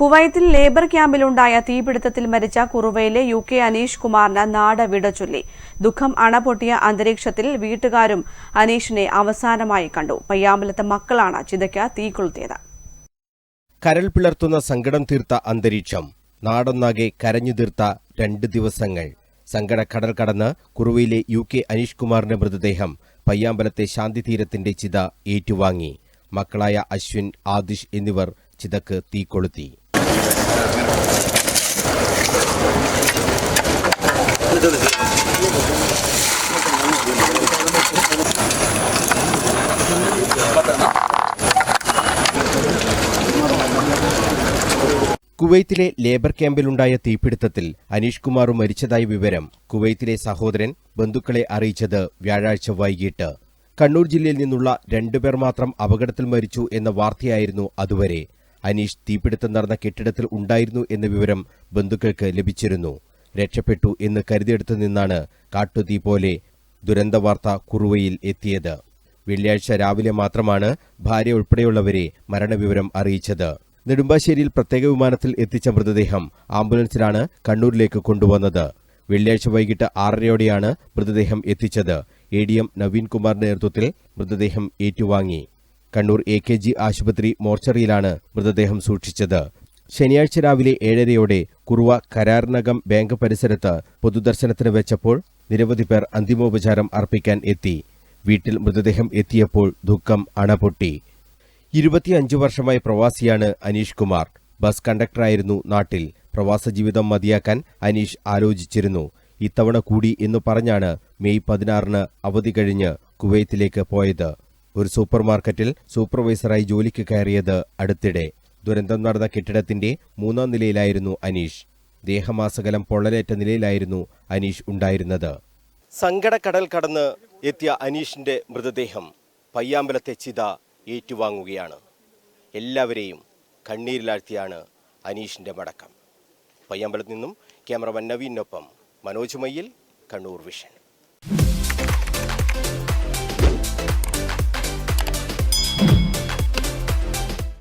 കുവൈത്തിൽ ലേബർ ക്യാമ്പിലുണ്ടായ തീപിടുത്തത്തിൽ മരിച്ച കുറുവയിലെ U K Aneesh കുമാറിന് നാട് വിടചൊല്ലി ദുഃഖം അണപൊട്ടിയ അന്തരീക്ഷത്തിൽ വീട്ടുകാരും അനീഷിനെ അവസാനമായി കണ്ടു. പയ്യാമ്പലത്തെ മക്കളാണ് ചിതയ്ക്ക് തീ കൊളുത്തിയത്. കരൾ പിളർത്തുന്ന സങ്കടം തീർത്ത അന്തരീക്ഷം. നാടൊന്നാകെ കരഞ്ഞു തീർത്ത രണ്ട് ദിവസങ്ങൾ. സങ്കടക്കടൽ കടന്ന് കുറുവയിലെ യു കെ അനീഷ് കുമാറിന്റെ മൃതദേഹം പയ്യാമ്പലത്തെ ശാന്തിതീരത്തിന്റെ ചിത ഏറ്റുവാങ്ങി. മക്കളായ അശ്വിൻ ആദിഷ് എന്നിവർ ചിതക്ക് തീ കൊളുത്തി. കുവൈത്തിലെ ലേബർ ക്യാമ്പിലുണ്ടായ തീപിടുത്തത്തിൽ അനീഷ് കുമാറും മരിച്ചതായി വിവരം കുവൈത്തിലെ സഹോദരൻ ബന്ധുക്കളെ അറിയിച്ചത് വ്യാഴാഴ്ച വൈകിട്ട്. കണ്ണൂർ ജില്ലയിൽ നിന്നുള്ള രണ്ടുപേർ മാത്രം അപകടത്തിൽ മരിച്ചു എന്ന വാർത്തയായിരുന്നു അതുവരെ. അനീഷ് തീപിടുത്തം നടന്ന കെട്ടിടത്തിൽ ഉണ്ടായിരുന്നു എന്ന വിവരം ബന്ധുക്കൾക്ക് ലഭിച്ചിരുന്നു. രക്ഷപ്പെട്ടു എന്ന് കരുതിയെടുത്തു നിന്നാണ് കാട്ടുതീ പോലെ ദുരന്ത വാർത്ത കുറുവയിൽ എത്തിയത്. വെള്ളിയാഴ്ച രാവിലെ മാത്രമാണ് ഭാര്യ ഉൾപ്പെടെയുള്ളവരെ മരണവിവരം അറിയിച്ചത്. നെടുമ്പാശ്ശേരിയിൽ പ്രത്യേക വിമാനത്തിൽ എത്തിച്ച മൃതദേഹം ആംബുലൻസിലാണ് കണ്ണൂരിലേക്ക് കൊണ്ടുവന്നത്. വെള്ളിയാഴ്ച വൈകിട്ട് ആറരയോടെയാണ് മൃതദേഹം എത്തിച്ചത്. എ ഡി എം നവീൻ കുമാറിന്റെ നേതൃത്വത്തിൽ മൃതദേഹം ഏറ്റുവാങ്ങി. കണ്ണൂർ എ കെ ജി ആശുപത്രി മോർച്ചറിയിലാണ് മൃതദേഹം സൂക്ഷിച്ചത്. ശനിയാഴ്ച രാവിലെ ഏഴരയോടെ കുറുവ കരാറിനകം ബാങ്ക് പരിസരത്ത് പൊതുദർശനത്തിന് വെച്ചപ്പോൾ നിരവധി പേർ അന്തിമോപചാരം അർപ്പിക്കാൻ എത്തി. വീട്ടിൽ മൃതദേഹം എത്തിയപ്പോൾ ദുഃഖം അണപൊട്ടി. ഇരുപത്തിയഞ്ചു വർഷമായി പ്രവാസിയാണ് അനീഷ് കുമാർ. ബസ് കണ്ടക്ടറായിരുന്നു നാട്ടിൽ. പ്രവാസ ജീവിതം മതിയാക്കാൻ അനീഷ് ആലോചിച്ചിരുന്നു. ഇത്തവണ കൂടി എന്ന് പറഞ്ഞാണ് മെയ് പതിനാറിന് അവധി കഴിഞ്ഞ് കുവൈത്തിലേക്ക് പോയത്. ഒരു സൂപ്പർമാർക്കറ്റിൽ സൂപ്പർവൈസറായി ജോലിക്ക് കയറിയത് അടുത്തിടെ. ദുരന്തം നടന്ന കെട്ടിടത്തിന്റെ മൂന്നാം നിലയിലായിരുന്നു അനീഷ്. ദേഹമാസകലം പൊള്ളലേറ്റ നിലയിലായിരുന്നു അനീഷ് ഉണ്ടായിരുന്നത്. സങ്കടക്കടൽ കടന്ന് എത്തിയ അനീഷിന്റെ മൃതദേഹം പയ്യാമ്പലത്തെ ചിത ഏറ്റുവാങ്ങുകയാണ്. എല്ലാവരെയും കണ്ണീരിലാഴ്ത്തിയാണ് അനീഷിന്റെ മടക്കം. പയ്യാമ്പലത്ത് നിന്നും ക്യാമറമാൻ നവീനൊപ്പം മനോജ് മയ്യിൽ കണ്ണൂർ വിഷൻ.